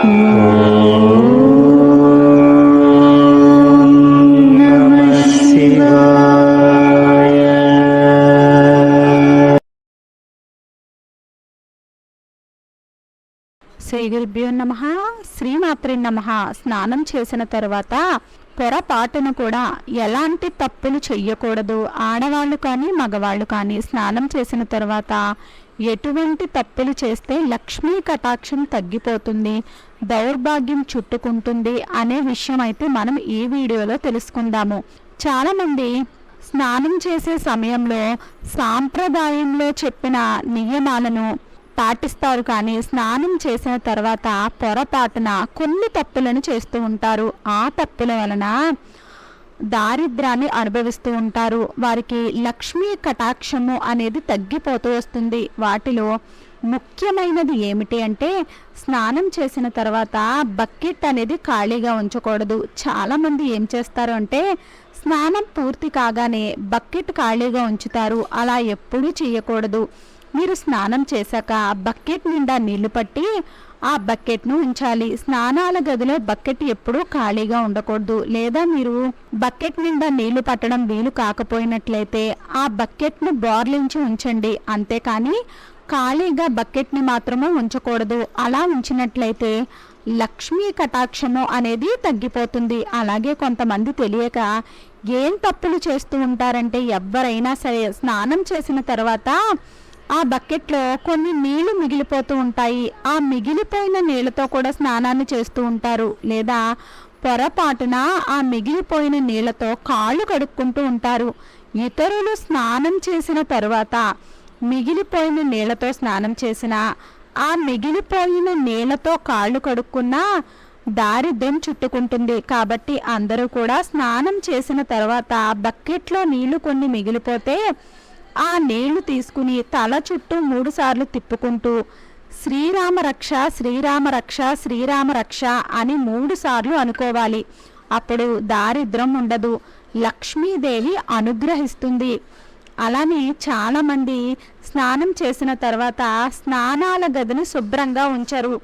శ్రీగురుభ్యో నమ శ్రీమాత్రి నమ. స్నానం చేసిన తర్వాత పొరపాటును కూడా ఎలాంటి తప్పులు చెయ్యకూడదు. ఆడవాళ్ళు కానీ మగవాళ్ళు కానీ స్నానం చేసిన తర్వాత ఎటువంటి తప్పులు చేస్తే లక్ష్మీ కటాక్షం తగ్గిపోతుంది. దౌర్భాగ్యం చుట్టుకుంటుంది అనే విషయం అయితే మనం ఈ వీడియోలో తెలుసుకుందాము. చాలామంది స్నానం చేసే సమయంలో సాంప్రదాయంలో చెప్పిన నియమాలను పాటిస్తారు కానీ స్నానం చేసిన తర్వాత పొరపాటున కొన్ని తప్పులను చేస్తూ ఉంటారు. ఆ తప్పుల వలన దారిద్రాన్ని అనుభవిస్తూ ఉంటారు. వారికి లక్ష్మీ కటాక్షము అనేది తగ్గిపోతూ వస్తుంది. వాటిలో ముఖ్యమైనది ఏమిటి అంటే స్నానం చేసిన తర్వాత బకెట్ అనేది ఖాళీగా ఉంచకూడదు. చాలామంది ఏం చేస్తారు అంటే స్నానం పూర్తి కాగానే బకెట్ ఖాళీగా ఉంచుతారు. అలా ఎప్పుడూ చేయకూడదు. మీరు స్నానం చేశాక బకెట్ నిండా నీళ్ళు పట్టి ఆ బకెట్ను ఉంచాలి. స్నానాల గదిలో బకెట్ ఎప్పుడూ ఖాళీగా ఉండకూడదు. లేదా మీరు బకెట్ నిండా నీళ్ళు పట్టడం వీలు కాకపోయినట్లయితే ఆ బకెట్ను బోర్లించి ఉంచండి. అంతేకాని ఖాళీగా బకెట్ని మాత్రమే ఉంచకూడదు. అలా ఉంచినట్లయితే లక్ష్మీ కటాక్షము అనేది తగ్గిపోతుంది. అలాగే కొంతమంది తెలియక ఏం తప్పులు చేస్తూ ఉంటారంటే ఎవరైనా సరే స్నానం చేసిన తర్వాత ఆ బకెట్లో కొన్ని నీళ్ళు మిగిలిపోతూ ఉంటాయి. ఆ మిగిలిపోయిన నీళ్ళతో కూడా స్నానాన్ని చేస్తూ ఉంటారు. లేదా పొరపాటున ఆ మిగిలిపోయిన నీళ్ళతో కాళ్ళు కడుక్కుంటూ ఉంటారు. ఇతరులు స్నానం చేసిన తర్వాత మిగిలిపోయిన నీళ్ళతో స్నానం చేసినా ఆ మిగిలిపోయిన నీళ్ళతో కాళ్ళు కడుక్కున్నా దారిద్ర్యం చుట్టుకుంటుంది. కాబట్టి అందరూ కూడా స్నానం చేసిన తర్వాత బకెట్లో నీళ్ళు కొన్ని మిగిలిపోతే ఆ నీళ్ళు తీసుకుని తల చుట్టూ మూడుసార్లు తిప్పుకుంటూ శ్రీరామ రక్ష శ్రీరామ రక్ష శ్రీరామ రక్ష అని మూడుసార్లు అనుకోవాలి. అప్పుడు దారిద్ర్యం ఉండదు. లక్ష్మీదేవి అనుగ్రహిస్తుంది. అలానే చాలామంది స్నానం చేసిన తర్వాత స్నానాల గదిని శుభ్రంగా ఉంచరు.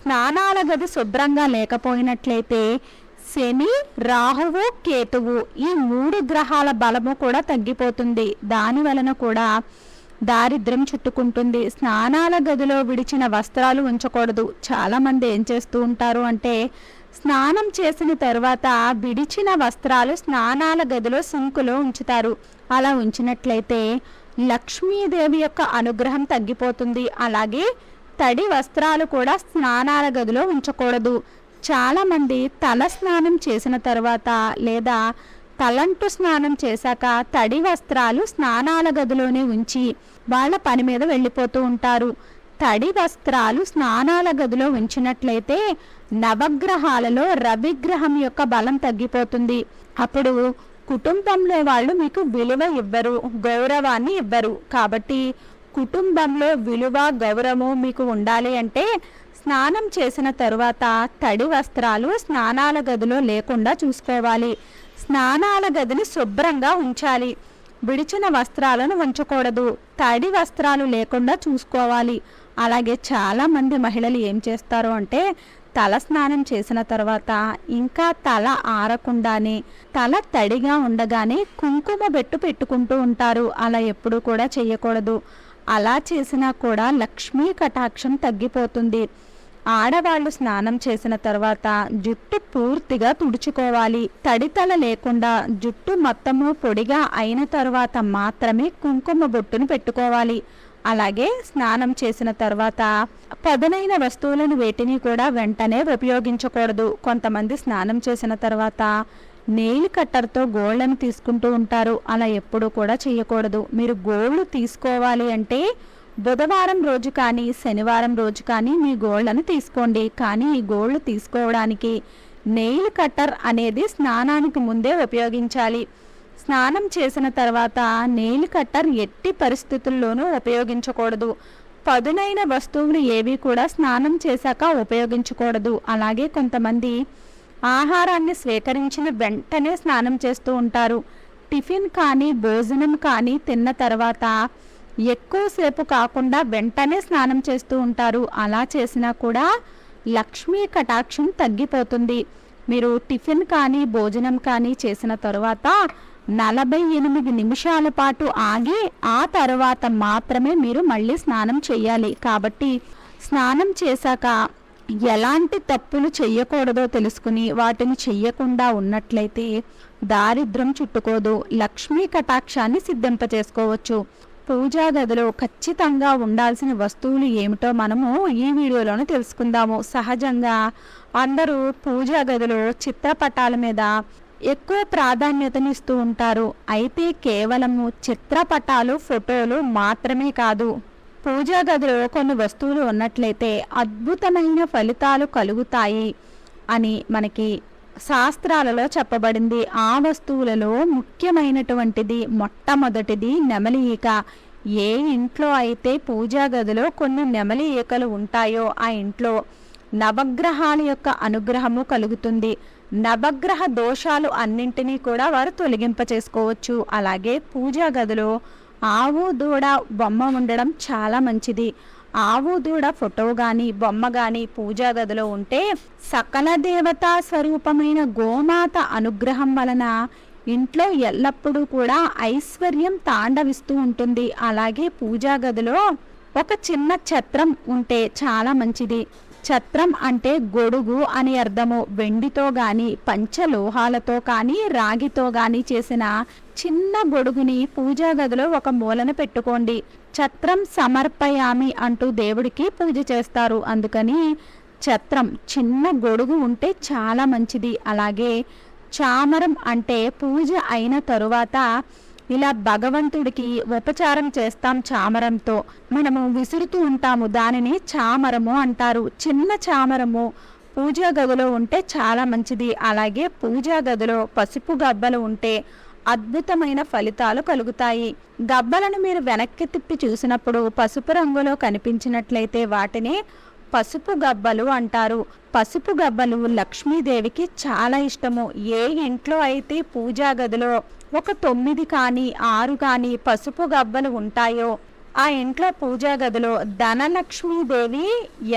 స్నానాల గది శుభ్రంగా లేకపోయినట్లయితే శని రాహువు కేతువు ఈ మూడు గ్రహాల బలము కూడా తగ్గిపోతుంది. దాని వలన కూడా దారిద్ర్యం చుట్టుకుంటుంది. స్నానాల గదిలో విడిచిన వస్త్రాలు ఉంచకూడదు. చాలామంది ఏం చేస్తూ ఉంటారు అంటే స్నానం చేసిన తర్వాత విడిచిన వస్త్రాలు స్నానాల గదిలో సింకులో ఉంచుతారు. అలా ఉంచినట్లయితే లక్ష్మీదేవి యొక్క అనుగ్రహం తగ్గిపోతుంది. అలాగే తడి వస్త్రాలు కూడా స్నానాల గదిలో ఉంచకూడదు. చాలామంది తల స్నానం చేసిన తర్వాత లేదా తలంటు స్నానం చేశాక తడి వస్త్రాలు స్నానాల గదిలోనే ఉంచి వాళ్ళ పని మీద వెళ్ళిపోతూ ఉంటారు. తడి వస్త్రాలు స్నానాల గదిలో ఉంచినట్లయితే నవగ్రహాలలో రవిగ్రహం యొక్క బలం తగ్గిపోతుంది. అప్పుడు కుటుంబంలో వాళ్ళు మీకు విలువ ఇవ్వరు గౌరవాన్ని ఇవ్వరు. కాబట్టి కుటుంబంలో విలువ గౌరవము మీకు ఉండాలి అంటే స్నానం చేసిన తరువాత తడి వస్త్రాలు స్నానాల గదిలో లేకుండా చూసుకోవాలి. స్నానాల గదిని శుభ్రంగా ఉంచాలి. విడిచిన వస్త్రాలను ఉంచకూడదు. తడి వస్త్రాలు లేకుండా చూసుకోవాలి. అలాగే చాలామంది మహిళలు ఏం చేస్తారు అంటే తల స్నానం చేసిన తర్వాత ఇంకా తల ఆరకుండానే తల తడిగా ఉండగానే కుంకుమ బెట్టు పెట్టుకుంటూ ఉంటారు. అలా ఎప్పుడూ కూడా చేయకూడదు అలా చేసినా కూడా లక్ష్మీ కటాక్షం తగ్గిపోతుంది. ఆడవాళ్ళు స్నానం చేసిన తర్వాత జుట్టు పూర్తిగా తుడుచుకోవాలి. తడితల లేకుండా జుట్టు మొత్తము పొడిగా అయిన తర్వాత మాత్రమే కుంకుమ బొట్టును పెట్టుకోవాలి. అలాగే స్నానం చేసిన తర్వాత పదునైన వస్తువులను వేటిని కూడా వెంటనే ఉపయోగించకూడదు. కొంతమంది స్నానం చేసిన తర్వాత నెయిల్ కట్టర్తో గోళ్ళను తీసుకుంటూ ఉంటారు. అలా ఎప్పుడూ కూడా చేయకూడదు. మీరు గోళ్ళు తీసుకోవాలి అంటే బుధవారం రోజు కానీ శనివారం రోజు కానీ మీ గోళ్ళను తీసుకోండి. కానీ ఈ గోళ్ళు తీసుకోవడానికి నెయిల్ కట్టర్ అనేది స్నానానికి ముందే ఉపయోగించాలి. స్నానం చేసిన తర్వాత నెయిల్ కట్టర్ ఎట్టి పరిస్థితుల్లోనూ ఉపయోగించకూడదు. పదునైన వస్తువులు ఏవి కూడా స్నానం చేశాక ఉపయోగించకూడదు. అలాగే కొంతమంది ఆహారాన్ని స్వీకరించిన వెంటనే స్నానం చేస్తూ ఉంటారు. టిఫిన్ కానీ భోజనం కానీ తిన్న తర్వాత ఎక్కువసేపు కాకుండా వెంటనే స్నానం చేస్తూ ఉంటారు. అలా చేసినా కూడా లక్ష్మీ కటాక్షం తగ్గిపోతుంది. మీరు టిఫిన్ కానీ భోజనం కానీ చేసిన తర్వాత నలభై ఎనిమిది నిమిషాల పాటు ఆగి ఆ తర్వాత మాత్రమే మీరు మళ్ళీ స్నానం చేయాలి. కాబట్టి స్నానం చేశాక ఎలాంటి తప్పులు చెయ్యకూడదో తెలుసుకుని వాటిని చెయ్యకుండా ఉన్నట్లయితే దారిద్రం చుట్టుకోదు. లక్ష్మీ కటాక్షాన్ని సిద్ధింపచేసుకోవచ్చు. పూజా గదిలో ఖచ్చితంగా ఉండాల్సిన వస్తువులు ఏమిటో మనము ఈ వీడియోలోనే తెలుసుకుందాము. సహజంగా అందరూ పూజా గదిలో చిత్రపటాల మీద ఎక్కువ ప్రాధాన్యతనిస్తూ ఉంటారు. అయితే కేవలము చిత్రపటాలు ఫోటోలు మాత్రమే కాదు. పూజా గదిలో కొన్ని వస్తువులు ఉన్నట్లయితే అద్భుతమైన ఫలితాలు కలుగుతాయి అని మనకి శాస్త్రాలలో చెప్పబడింది. ఆ వస్తువులలో ముఖ్యమైనటువంటిది మొట్టమొదటిది నెమలి ఈక. ఏ ఇంట్లో అయితే పూజా గదిలో కొన్ని నెమలి ఈకలు ఉంటాయో ఆ ఇంట్లో నవగ్రహాల యొక్క అనుగ్రహము కలుగుతుంది. నవగ్రహ దోషాలు అన్నింటినీ కూడా వారు తొలగింప చేసుకోవచ్చు అలాగే పూజా గదిలో ఆవు దూడ బొమ్మ ఉండడం చాలా మంచిది. ఆవు దూడ ఫోటో కానీ బొమ్మ కానీ పూజా గదిలో ఉంటే సకల దేవతా స్వరూపమైన గోమాత అనుగ్రహం వలన ఇంట్లో ఎల్లప్పుడూ కూడా ఐశ్వర్యం తాండవిస్తూ ఉంటుంది. అలాగే పూజా గదిలో ఒక చిన్న ఛత్రం ఉంటే చాలా మంచిది. ఛత్రం అంటే గొడుగు అని అర్థము. వెండితో గాని పంచలోహాలతో కానీ రాగితో గాని చేసిన చిన్న గొడుగుని పూజా గదిలో ఒక మూలన పెట్టుకోండి. ఛత్రం సమర్పయామి అంటూ దేవుడికి పూజ చేస్తారు. అందుకని ఛత్రం చిన్న గొడుగు ఉంటే చాలా మంచిది. అలాగే చామరం అంటే పూజ అయిన తరువాత ఇలా భగవంతుడికి ఉపచారం చేస్తాం చామరంతో. మనము విసురుతూ ఉంటాము దానిని చామరము అంటారు. చిన్న చామరము పూజా గదిలో ఉంటే చాలా మంచిది. అలాగే పూజా గదిలో పసుపు గబ్బలు ఉంటే అద్భుతమైన ఫలితాలు కలుగుతాయి. గబ్బలను మీరు వెనక్కి తిప్పి చూసినప్పుడు పసుపు రంగులో కనిపించినట్లయితే వాటిని పసుపు గబ్బలు అంటారు. పసుపు గబ్బలు లక్ష్మీదేవికి చాలా ఇష్టము. ఏ ఇంట్లో అయితే పూజా గదిలో ఒక తొమ్మిది కానీ ఆరు కానీ పసుపు గబ్బలు ఉంటాయో ఆ ఇంట్లో పూజా గదిలో ధనలక్ష్మీదేవి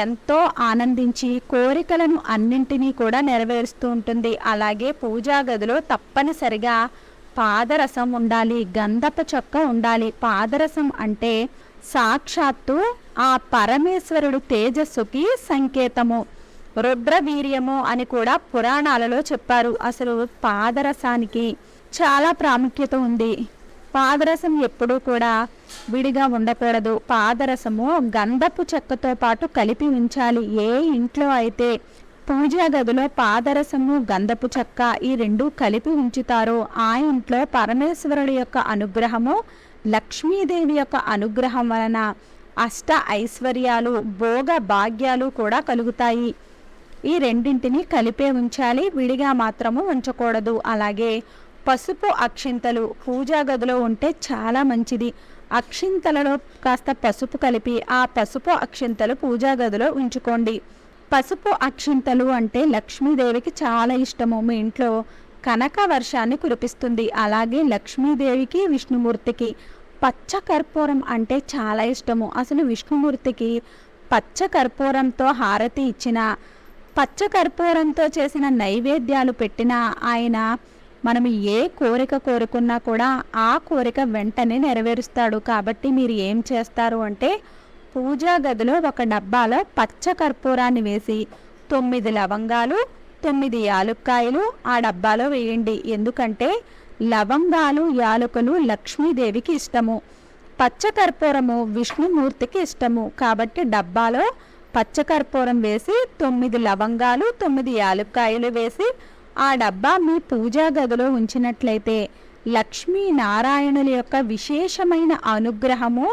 ఎంతో ఆనందించి కోరికలను అన్నింటినీ కూడా నెరవేరుస్తూ ఉంటుంది. అలాగే పూజా గదిలో తప్పనిసరిగా పాదరసం ఉండాలి గంధప చొక్క ఉండాలి. పాదరసం అంటే సాక్షాత్తు ఆ పరమేశ్వరుడు తేజస్సుకి సంకేతము. రుద్రవీర్యము అని కూడా పురాణాలలో చెప్పారు. అసలు పాదరసానికి చాలా ప్రాముఖ్యత ఉంది. పాదరసం ఎప్పుడూ కూడా విడిగా ఉండకూడదు. పాదరసము గంధపు చెక్కతో పాటు కలిపి ఉంచాలి. ఏ ఇంట్లో అయితే పూజా గదిలో పాదరసము గంధపు చెక్క ఈ రెండు కలిపి ఉంచుతారో ఆ ఇంట్లో పరమేశ్వరుడి యొక్క అనుగ్రహము లక్ష్మీదేవి యొక్క అనుగ్రహం వలన అష్ట ఐశ్వర్యాలు భోగ భాగ్యాలు కూడా కలుగుతాయి. ఈ రెండింటిని కలిపే ఉంచాలి విడిగా మాత్రము ఉంచకూడదు. అలాగే పసుపు అక్షింతలు పూజా గదిలో ఉంటే చాలా మంచిది. అక్షింతలలో కాస్త పసుపు కలిపి ఆ పసుపు అక్షింతలు పూజా గదిలో ఉంచుకోండి. పసుపు అక్షింతలు అంటే లక్ష్మీదేవికి చాలా ఇష్టము. మీ ఇంట్లో కనక వర్షాన్ని కురిపిస్తుంది. అలాగే లక్ష్మీదేవికి విష్ణుమూర్తికి పచ్చ కర్పూరం అంటే చాలా ఇష్టము. అసలు విష్ణుమూర్తికి పచ్చ కర్పూరంతో హారతి ఇచ్చిన పచ్చ కర్పూరంతో చేసిన నైవేద్యాలు పెట్టిన ఆయన మనం ఏ కోరిక కోరుకున్నా కూడా ఆ కోరిక వెంటనే నెరవేరుస్తాడు. కాబట్టి మీరు ఏం చేస్తారు అంటే పూజా గదిలో ఒక డబ్బాలో పచ్చ కర్పూరాన్ని వేసి తొమ్మిది లవంగాలు తొమ్మిది యాలుక్కాయలు ఆ డబ్బాలో వేయండి. ఎందుకంటే లవంగాలు యాలకులు లక్ష్మీదేవికి ఇష్టము. పచ్చకర్పూరము విష్ణుమూర్తికి ఇష్టము. కాబట్టి డబ్బాలో పచ్చకర్పూరం వేసి తొమ్మిది లవంగాలు తొమ్మిది యాలుక్కాయలు వేసి ఆ డబ్బా మీ పూజా గదిలో ఉంచినట్లయితే లక్ష్మీ నారాయణుల యొక్క విశేషమైన అనుగ్రహము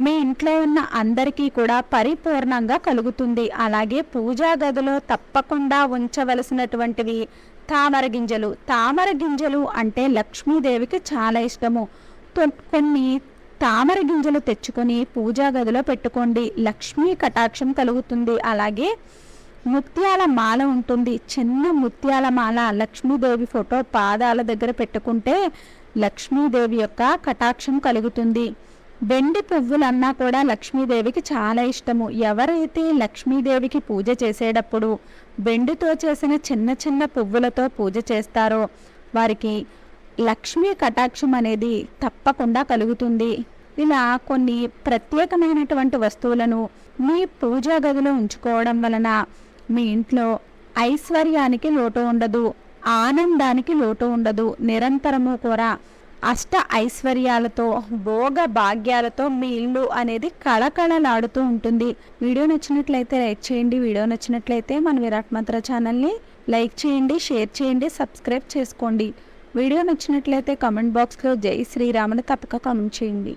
మీ ఇంట్లో ఉన్న అందరికీ కూడా పరిపూర్ణంగా కలుగుతుంది. అలాగే పూజా గదిలో తప్పకుండా ఉంచవలసినటువంటివి తామర గింజలు. తామర గింజలు అంటే లక్ష్మీదేవికి చాలా ఇష్టము. కొన్ని తామర గింజలు తెచ్చుకొని పూజా గదిలో పెట్టుకోండి. లక్ష్మీ కటాక్షం కలుగుతుంది. అలాగే ముత్యాల మాల ఉంటుంది. చిన్న ముత్యాల మాల లక్ష్మీదేవి ఫోటో పాదాల దగ్గర పెట్టుకుంటే లక్ష్మీదేవి యొక్క కటాక్షం కలుగుతుంది. వెండి పువ్వులన్నా కూడా లక్ష్మీదేవికి చాలా ఇష్టము. ఎవరైతే లక్ష్మీదేవికి పూజ చేసేటప్పుడు వెండితో చేసిన చిన్న చిన్న పువ్వులతో పూజ చేస్తారో వారికి లక్ష్మీ కటాక్షం అనేది తప్పకుండా కలుగుతుంది. ఇలా కొన్ని ప్రత్యేకమైనటువంటి వస్తువులను మీ పూజా గదిలో ఉంచుకోవడం వలన మీ ఇంట్లో ఐశ్వర్యానికి లోటు ఉండదు ఆనందానికి లోటు ఉండదు. నిరంతరము కూడా అష్ట ఐశ్వర్యాలతో భోగ భాగ్యాలతో మీ ఇల్లు అనేది కళకళలాడుతూ ఉంటుంది. వీడియో నచ్చినట్లయితే లైక్ చేయండి వీడియో నచ్చినట్లయితే మన విరాట్ మంత్ర ఛానల్ని లైక్ చేయండి షేర్ చేయండి సబ్స్క్రైబ్ చేసుకోండి. వీడియో నచ్చినట్లయితే కామెంట్ బాక్స్లో జై శ్రీరామని తప్పక కామెంట్ చేయండి.